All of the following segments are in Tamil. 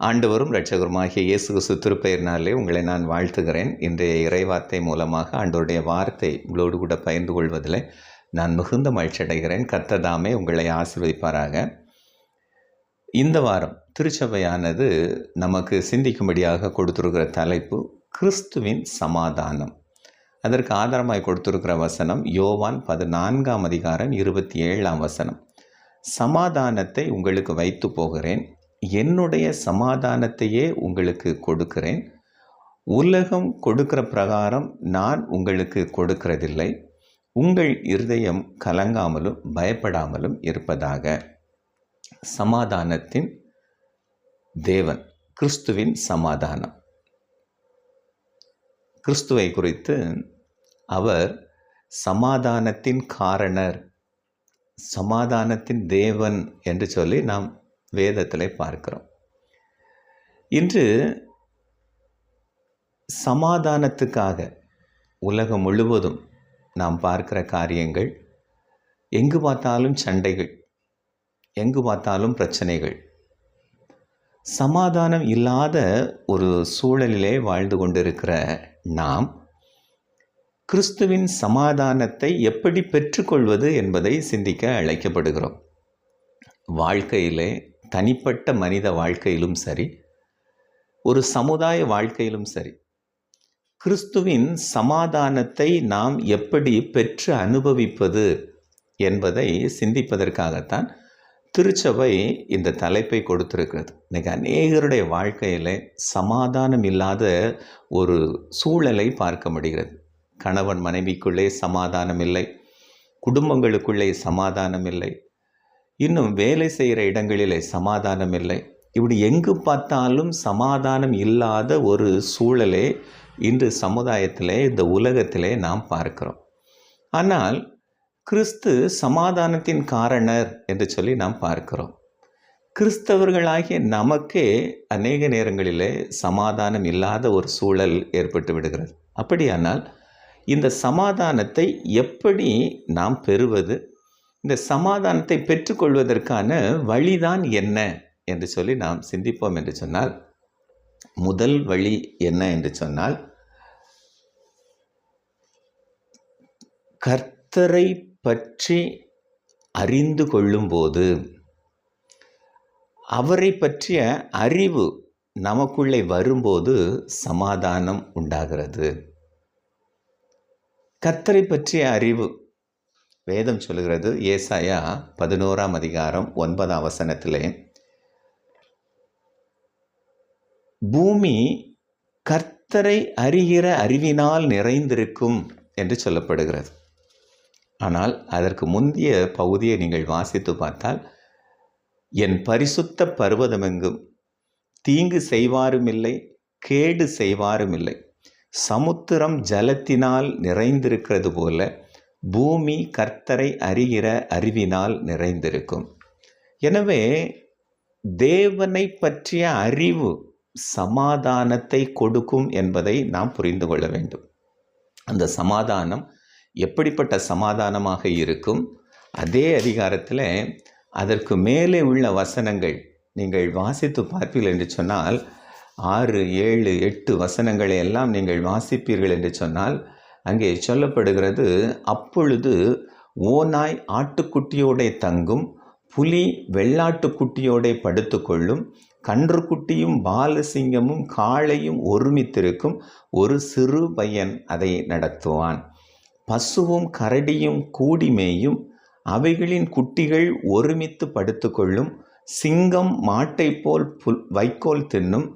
ஆண்டவரும் இரட்சகருமாகிய இயேசு கிறிஸ்து உங்களை நான் வாழ்த்துகிறேன். இன்றைய இறைவார்த்தை மூலமாக ஆண்டோருடைய வார்த்தை உங்களோடு கூட பகிர்ந்து கொள்வதில் நான் மிகுந்த மகிழ்ச்சி அடைகிறேன். கத்ததாமே உங்களை ஆசிர்வதிப்பாராக. இந்த வாரம் திருச்சபையானது நமக்கு சிந்திக்கும்படியாக கொடுத்துருக்கிற தலைப்பு கிறிஸ்துவின் சமாதானம். அதற்கு ஆதாரமாய் கொடுத்துருக்கிற வசனம் யோவான் பதினான்காம் அதிகாரம் இருபத்தி ஏழாம் வசனம். சமாதானத்தை உங்களுக்கு வைத்து போகிறேன். என்னுடைய சமாதானத்தையே உங்களுக்கு கொடுக்கிறேன். உலகம் கொடுக்கிற பிரகாரம் நான் உங்களுக்கு கொடுக்கிறதில்லை. உங்கள் இருதயம் கலங்காமலும் பயப்படாமலும் இருப்பதாக. சமாதானத்தின் தேவன் கிறிஸ்துவின் சமாதானம். கிறிஸ்துவை குறித்து அவர் சமாதானத்தின் காரணர் சமாதானத்தின் தேவன் என்று சொல்லி நாம் வேதத்தில் பார்க்கிறோம். இன்று சமாதானத்துக்காக உலகம் முழுவதும் நாம் பார்க்கிற காரியங்கள் எங்கு பார்த்தாலும் சண்டைகள் எங்கு பார்த்தாலும் பிரச்சனைகள். சமாதானம் இல்லாத ஒரு சூழலிலே வாழ்ந்து கொண்டிருக்கிற நாம் கிறிஸ்துவின் சமாதானத்தை எப்படி பெற்றுக்கொள்வது என்பதை சிந்திக்க அழைக்கப்படுகிறோம். வாழ்க்கையிலே தனிப்பட்ட மனித வாழ்க்கையிலும் சரி ஒரு சமுதாய வாழ்க்கையிலும் சரி கிறிஸ்துவின் சமாதானத்தை நாம் எப்படி பெற்று அனுபவிப்பது என்பதை சிந்திப்பதற்காகத்தான் திருச்சபை இந்த தலைப்பை கொடுத்திருக்கிறது. இன்றைக்கி அநேகருடைய வாழ்க்கையில் சமாதானம் இல்லாத ஒரு சூழலை பார்க்க முடிகிறது. கணவன் மனைவிக்குள்ளே சமாதானம் இல்லை குடும்பங்களுக்குள்ளே சமாதானம் இல்லை இன்னும் வேலை செய்கிற இடங்களிலே சமாதானம் இல்லை இப்படி எங்கு பார்த்தாலும் சமாதானம் இல்லாத ஒரு சூழலே இன்று சமுதாயத்திலே இந்த உலகத்திலே நாம் பார்க்கிறோம். ஆனால் கிறிஸ்து சமாதானத்தின் காரணர் என்று சொல்லி நாம் பார்க்கிறோம். கிறிஸ்தவர்களாகிய நமக்கே அநேக நேரங்களிலே சமாதானம் இல்லாத ஒரு சூழல் ஏற்பட்டு விடுகிறது. அப்படியானால் இந்த சமாதானத்தை எப்படி நாம் பெறுவது? இந்த சமாதானத்தை பெற்றுக்கொள்வதற்கான வழிதான் என்ன என்று சொல்லி நாம் சிந்திப்போம் என்று சொன்னால் முதல் வழி என்ன என்று சொன்னால் கர்த்தரை பற்றி அறிந்து கொள்ளும்போது அவரை பற்றிய அறிவு நமக்குள்ளே வரும்போது சமாதானம் உண்டாகிறது. கர்த்தரை பற்றிய அறிவு வேதம் சொல்லுகிறது ஏசாயா பதினோராம் அதிகாரம் ஒன்பதாம் வசனத்திலே பூமி கர்த்தரை அறிகிற அறிவினால் நிறைந்திருக்கும் என்று சொல்லப்படுகிறது. ஆனால் அதற்கு முந்தைய பகுதியை நீங்கள் வாசித்து பார்த்தால் என் பரிசுத்த பர்வதமெங்கும் தீங்கு செய்வாரும் இல்லை கேடு செய்வாரும் இல்லை சமுத்திரம் ஜலத்தினால் நிறைந்திருக்கிறது போல பூமி கர்த்தரை அறிகிற அறிவினால் நிறைந்திருக்கும். எனவே தேவனை பற்றிய அறிவு சமாதானத்தை கொடுக்கும் என்பதை நாம் புரிந்து கொள்ள வேண்டும். அந்த சமாதானம் எப்படிப்பட்ட சமாதானமாக இருக்கும்? அதே அதிகாரத்தில் அதற்கு மேலே உள்ள வசனங்கள் நீங்கள் வாசித்து பார்ப்பீர்கள் என்று சொன்னால் ஆறு ஏழு எட்டு வசனங்களை எல்லாம் நீங்கள் வாசிப்பீர்கள் என்று சொன்னால் அங்கே சொல்லப்படுகிறது அப்பொழுது ஓநாய் ஆட்டுக்குட்டியோடே தங்கும் புலி வெள்ளாட்டுக்குட்டியோடே படுத்துக்கொள்ளும் கன்றுக்குட்டியும் பாலசிங்கமும் காளையும் ஒருமித்திருக்கும் ஒரு சிறு பையன் அதை நடத்துவான். பசுவும் கரடியும் கூடிமேயும் அவைகளின் குட்டிகள் ஒருமித்து படுத்துக்கொள்ளும் சிங்கம் மாட்டை போல் புல் வைக்கோல் தின்னும்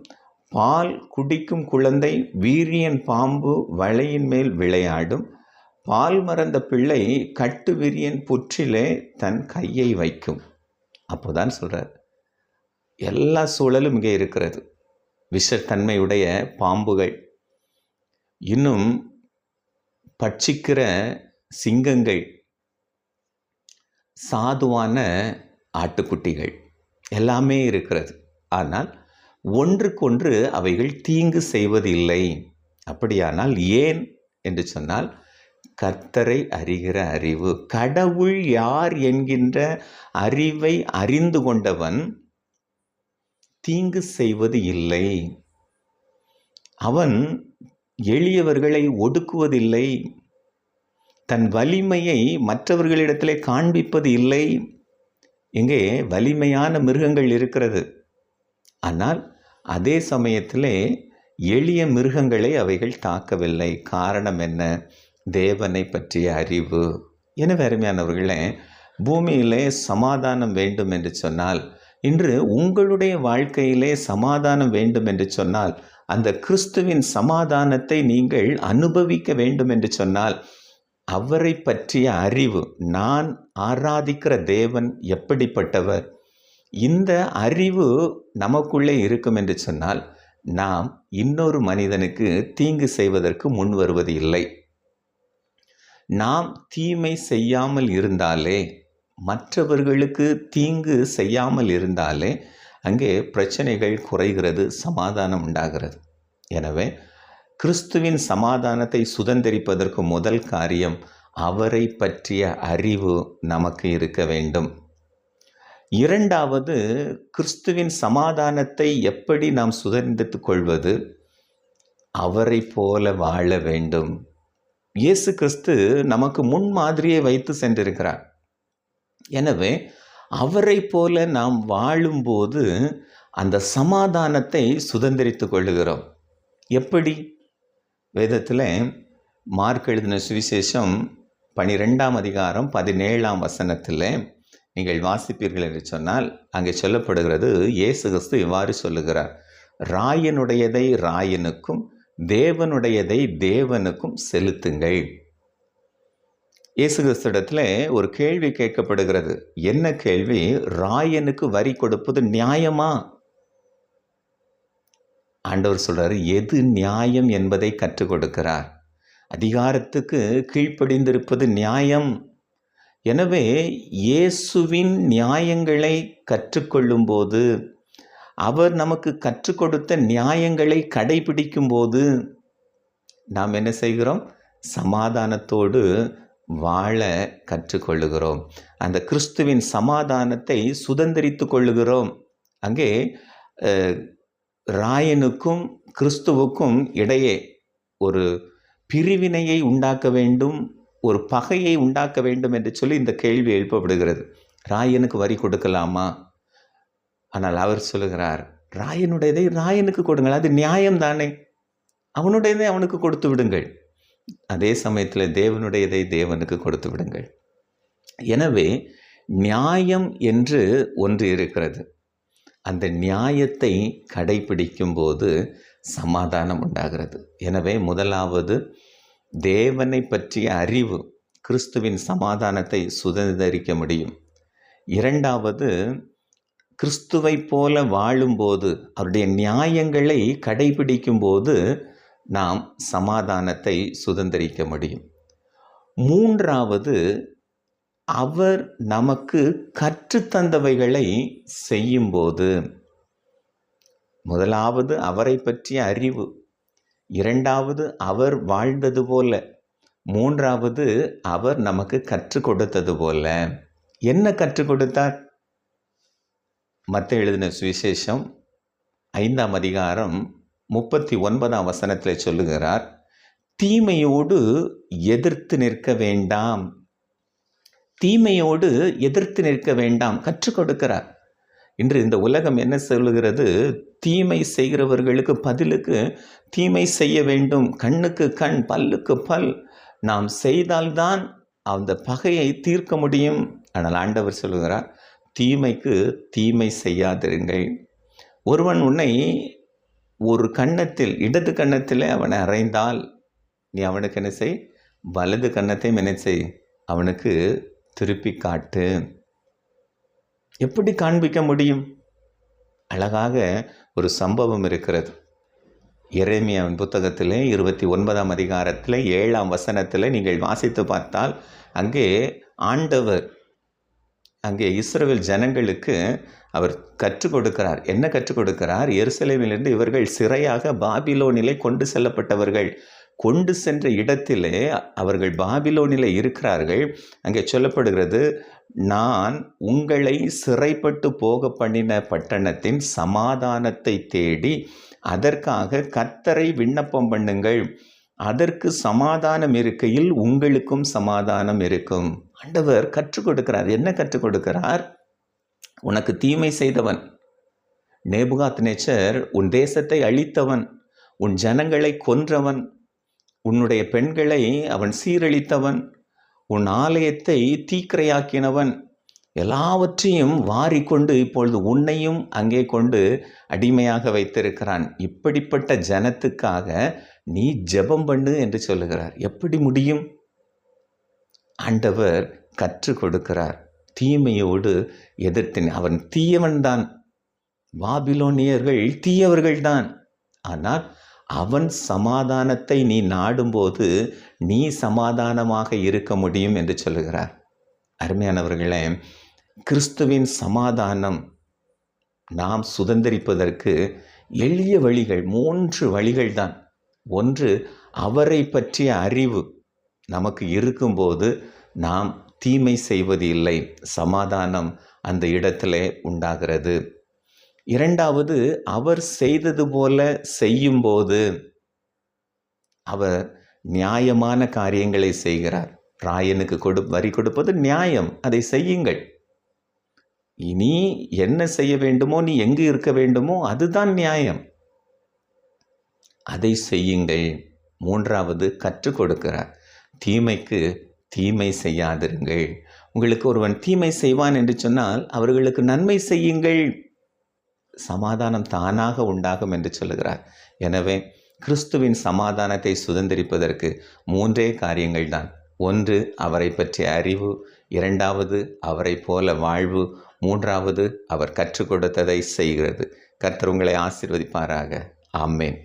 பால் குடிக்கும் குழந்தை வீரியன் பாம்பு வலையின் மேல் விளையாடும். பால் மறந்த பிள்ளை கட்டு விரியன் புற்றிலே தன் கையை வைக்கும். அப்போதான் சொல்கிறார் எல்லா சூழலும் இங்கே இருக்கிறது. விஷத்தன்மையுடைய பாம்புகள். இன்னும் பட்சிக்கிற சிங்கங்கள். சாதுவான ஆட்டுக்குட்டிகள். எல்லாமே இருக்கிறது. ஆனால் ஒன்றுக்கொன்று அவைகள் தீங்கு செய்வதில்லை. அப்படியானால் ஏன்? என்று சொன்னால் கர்த்தரை அறிகிற அறிவு. கடவுள் யார் என்கின்ற அறிவை அறிந்து கொண்டவன் தீங்கு செய்வது இல்லை. அவன் எளியவர்களை ஒடுக்குவதில்லை. தன் வலிமையை மற்றவர்களிடத்திலே காண்பிப்பது இல்லை. இங்கே வலிமையான மிருகங்கள் இருக்கிறது. ஆனால் அதே சமயத்தில் எளிய மிருகங்களை அவைகள் தாக்கவில்லை. காரணம் என்ன? தேவனை பற்றிய அறிவு. எனவே அருமையானவர்களே பூமியிலே சமாதானம் வேண்டும் என்று சொன்னால் இன்று உங்களுடைய வாழ்க்கையிலே சமாதானம் வேண்டும் என்று சொன்னால் அந்த கிறிஸ்துவின் சமாதானத்தை நீங்கள் அனுபவிக்க வேண்டும் என்று சொன்னால் அவரை பற்றிய அறிவு நான் ஆராதிக்கிற தேவன் எப்படிப்பட்டவர்? இந்த அறிவு நமக்குள்ளே இருக்கும் என்று சொன்னால் நாம் இன்னொரு மனிதனுக்கு தீங்கு செய்வதற்கு முன் வருவது இல்லை. நாம் தீமை செய்யாமல் இருந்தாலே மற்றவர்களுக்கு தீங்கு செய்யாமல் இருந்தாலே அங்கே பிரச்சனைகள் குறைகிறது சமாதானம் உண்டாகிறது. எனவே கிறிஸ்துவின் சமாதானத்தை சுதந்திரிப்பதற்கு முதல் காரியம் அவரை பற்றிய அறிவு நமக்கு இருக்க வேண்டும். இரண்டாவது கிறிஸ்துவின் சமாதானத்தை எப்படி நாம் சுதந்திரித்துக் கொள்வது? அவரை போல வாழ வேண்டும். இயேசு கிறிஸ்து நமக்கு முன்மாதிரியை வைத்து சென்றிருக்கிறார். எனவே அவரை போல நாம் வாழும்போது அந்த சமாதானத்தை சுதந்திரித்து கொள்ளுகிறோம். எப்படி? வேதத்தில் மார்க் எழுதின சுவிசேஷம் பனிரெண்டாம் அதிகாரம் பதினேழாம் வசனத்தில் நீங்கள் வாசிப்பீர்கள் என்று சொன்னால் அங்கே சொல்லப்படுகிறது இயேசு கிறிஸ்து இவ்வாறு சொல்லுகிறார் ராயனுடையதை ராயனுக்கும் தேவனுடையதை தேவனுக்கும் செலுத்துங்கள். இயேசு கிறிஸ்துடத்தில் ஒரு கேள்வி கேட்கப்படுகிறது. என்ன கேள்வி? ராயனுக்கு வரி கொடுப்பது நியாயமா? ஆண்டவர் சொல்கிறார் எது நியாயம் என்பதை கற்றுக் கொடுக்கிறார். அதிகாரத்துக்கு கீழ்ப்படிந்திருப்பது நியாயம். எனவே இயேசுவின் நியாயங்களை கற்றுக்கொள்ளும்போது அவர் நமக்கு கற்றுக் கொடுத்த நியாயங்களை கடைபிடிக்கும் போது நாம் என்ன செய்கிறோம்? சமாதானத்தோடு வாழ கற்றுக்கொள்ளுகிறோம். அந்த கிறிஸ்துவின் சமாதானத்தை சுதந்திரித்து கொள்ளுகிறோம். அங்கே ராயனுக்கும் கிறிஸ்துவுக்கும் இடையே ஒரு பிரிவினையை உண்டாக்க வேண்டும். ஒரு பகையை உண்டாக்க வேண்டும் என்று சொல்லி இந்த கேள்வி எழுப்பப்படுகிறது. ராயனுக்கு வரி கொடுக்கலாமா? ஆனால் அவர் சொல்லுகிறார் ராயனுடையதை ராயனுக்கு கொடுங்கள் அது நியாயம் தானே? அவனுடையதை அவனுக்கு கொடுத்து விடுங்கள். அதே சமயத்தில் தேவனுடையதை தேவனுக்கு கொடுத்து விடுங்கள். எனவே நியாயம் என்று ஒன்று இருக்கிறது. அந்த நியாயத்தை கடைபிடிக்கும் போது சமாதானம் உண்டாகிறது. எனவே முதலாவது தேவனை பற்றிய அறிவு கிறிஸ்துவின் சமாதானத்தை சுதந்திரிக்க முடியும். இரண்டாவது கிறிஸ்துவை போல வாழும்போது அவருடைய நியாயங்களை கடைபிடிக்கும் போது நாம் சமாதானத்தை சுதந்திரிக்க முடியும். மூன்றாவது அவர் நமக்கு கற்றுத்தந்தவைகளை செய்யும்போது. முதலாவது அவரை பற்றிய அறிவு இரண்டாவது அவர் வாழ்ந்தது போல. மூன்றாவது அவர் நமக்கு கற்றுக் கொடுத்தது போல. என்ன கற்றுக் கொடுத்தார்? மற்ற எழுதின சுவிசேஷம் ஐந்தாம் அதிகாரம் முப்பத்தி ஒன்பதாம் வசனத்தில் சொல்லுகிறார் தீமையோடு எதிர்த்து நிற்க வேண்டாம். தீமையோடு எதிர்த்து நிற்க வேண்டாம். கற்றுக் கொடுக்கிறார். இன்று இந்த உலகம் என்ன சொல்லுகிறது? தீமை செய்கிறவர்களுக்கு பதிலுக்கு தீமை செய்ய வேண்டும். கண்ணுக்கு கண் பல்லுக்கு பல். நாம் செய்தால்தான் அந்த பகையை தீர்க்க முடியும். ஆனால் ஆண்டவர் சொல்லுகிறார் தீமைக்கு தீமை செய்யாதிருங்கள். ஒருவன் உன்னை ஒரு கன்னத்தில் இடது கன்னத்தில் அவனை அறைந்தால் நீ அவனுக்கு என்ன செய்? வலது கன்னத்தையும் என்ன செய்? அவனுக்கு திருப்பி காட்டு. எப்படி காண்பிக்க முடியும்? அழகாக ஒரு சம்பவம் இருக்கிறது. எரேமியாவின் புத்தகத்திலே இருபத்தி ஒன்பதாம் அதிகாரத்தில் ஏழாம் வசனத்தில் நீங்கள் வாசித்து பார்த்தால் அங்கே ஆண்டவர் அங்கே இஸ்ரேல் ஜனங்களுக்கு அவர் கற்றுக் கொடுக்கிறார். என்ன கற்றுக் கொடுக்கிறார்? எருசலேமிலிருந்து இவர்கள் சிறையாக பாபிலோனிலே கொண்டு செல்லப்பட்டவர்கள். கொண்டு சென்ற இடத்திலே அவர்கள் பாபிலோனில் இருக்கிறார்கள். அங்கே சொல்லப்படுகிறது நான் உங்களை சிறைப்பட்டு போக பண்ணின பட்டணத்தின் சமாதானத்தை தேடி அதற்காக கத்தரை விண்ணப்பம் பண்ணுங்கள். அதற்கு சமாதானம் இருக்கையில் உங்களுக்கும் சமாதானம் இருக்கும். ஆண்டவர் கற்றுக் கொடுக்கிறார். என்ன கற்றுக் கொடுக்கிறார்? உனக்கு தீமை செய்தவன் நேபுகாத் நேச்சர் உன் தேசத்தை அழித்தவன் உன் ஜனங்களை கொன்றவன் உன்னுடைய பெண்களை அவன் சீரழித்தவன் உன் ஆலயத்தை தீக்கிரையாக்கினவன். எல்லாவற்றையும் வாரிக்கொண்டு இப்பொழுது உன்னையும் அங்கே கொண்டு அடிமையாக வைத்திருக்கிறான். இப்படிப்பட்ட ஜனத்துக்காக நீ ஜெபம் பண்ணு என்று சொல்லுகிறார். எப்படி முடியும்? ஆண்டவர் கற்றுக் கொடுக்கிறார். தீமையோடு எதிர்த்தின் அவன் தீயவன்தான். பாபிலோனியர்கள் தீயவர்கள்தான். ஆனால் அவன் சமாதானத்தை நீ நாடும்போது நீ சமாதானமாக இருக்க முடியும் என்று சொல்லுகிறார். அருமையானவர்களே கிறிஸ்துவின் சமாதானம் நாம் சுதந்திரிப்பதற்கு எளிய வழிகள் மூன்று வழிகள் தான் ஒன்று அவரை பற்றிய அறிவு நமக்கு இருக்கும்போது நாம் தீமை செய்வது இல்லை சமாதானம் அந்த இடத்திலே உண்டாகிறது. இரண்டாவது அவர் செய்தது போல செய்யும்போது அவர் நியாயமான காரியங்களை செய்கிறார். ராயனுக்கு கொடு வரி கொடுப்பது நியாயம். அதை செய்யுங்கள். இனி என்ன செய்ய வேண்டுமோ நீ எங்கு இருக்க வேண்டுமோ அதுதான் நியாயம். அதை செய்யுங்கள். மூன்றாவது கற்றுக் கொடுக்கிறார். தீமைக்கு தீமை செய்யாதிருங்கள். உங்களுக்கு ஒருவன் தீமை செய்வான் என்று சொன்னால் அவர்களுக்கு நன்மை செய்யுங்கள். சமாதானம் தானாக உண்டாகும் என்று சொல்லுகிறார். எனவே கிறிஸ்துவின் சமாதானத்தை சுதந்திரிப்பதற்கு மூன்றே காரியங்கள் தான் ஒன்று அவரை பற்றிய அறிவு. இரண்டாவது அவரை போல வாழ்வு. மூன்றாவது அவர் கற்றுக் கொடுத்ததை செய்கிறது. கர்த்தர் உங்களை ஆசிர்வதிப்பாராக. ஆமேன்.